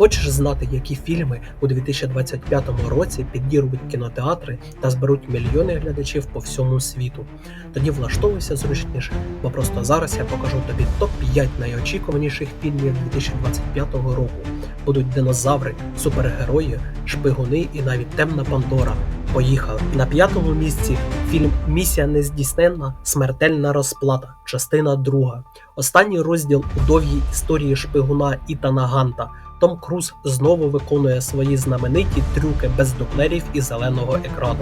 Хочеш знати, які фільми у 2025 році підірвуть кінотеатри та зберуть мільйони глядачів по всьому світу? Тоді влаштовуйся зручніше, бо просто зараз я покажу тобі топ-5 найочікуваніших фільмів 2025 року. Будуть динозаври, супергерої, шпигуни і навіть темна Пандора. Поїхали на п'ятому місці. Фільм Місія нездійсненна смертельна розплата, частина друга. Останній розділ у довгій історії шпигуна Ітана Ганта. Том Круз знову виконує свої знамениті трюки без дублерів і зеленого екрану.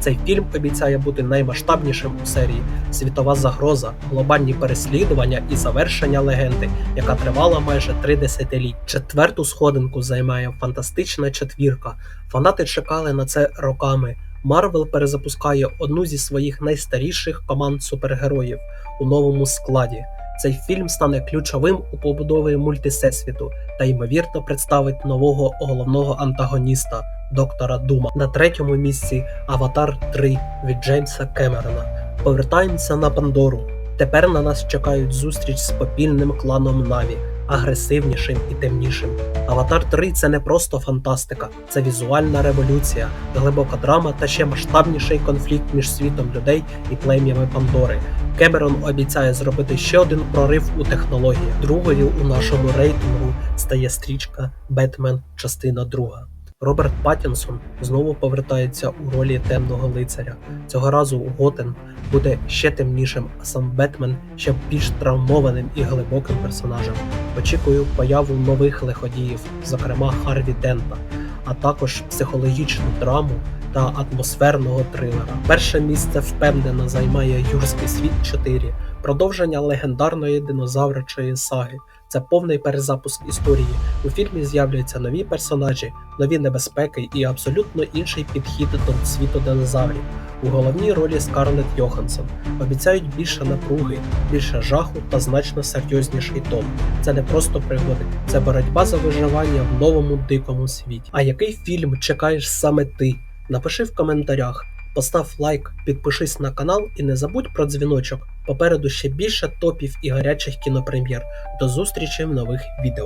Цей фільм обіцяє бути наймасштабнішим у серії, світова загроза, глобальні переслідування і завершення легенди, яка тривала майже три десятиліття. Четверту сходинку займає фантастична четвірка. Фанати чекали на це роками. Марвел перезапускає одну зі своїх найстаріших команд супергероїв у новому складі. Цей фільм стане ключовим у побудові мультисесвіту та ймовірно представить нового головного антагоніста доктора Дума. На третьому місці Аватар 3 від Джеймса Кемерона. Повертаємося на Пандору. Тепер на нас чекають зустріч з попільним кланом Наві, агресивнішим і темнішим. Аватар 3 це не просто фантастика, це візуальна революція, глибока драма та ще масштабніший конфлікт між світом людей і плем'ями Пандори. Кемерон обіцяє зробити ще один прорив у технології. Другою у нашому рейтингу стає стрічка Бетмен, частина друга. Роберт Паттінсон знову повертається у ролі темного лицаря. Цього разу Готен буде ще темнішим, а сам Бетмен ще більш травмованим і глибоким персонажем. Очікую появу нових лиходіїв, зокрема Харві Дента, а також психологічну драму та атмосферного трилера. Перше місце впевнено займає Юрський світ 4, продовження легендарної динозавричої саги. Це повний перезапуск історії. У фільмі з'являються нові персонажі, нові небезпеки і абсолютно інший підхід до світу динозаврів. У головній ролі Скарлетт Йоханссон обіцяють більше напруги, більше жаху та значно серйозніший тон. Це не просто пригоди, це боротьба за виживання в новому дикому світі. А який фільм чекаєш саме ти? Напиши в коментарях, постав лайк, підпишись на канал і не забудь про дзвіночок. Попереду ще більше топів і гарячих кінопрем'єр. До зустрічі в нових відео.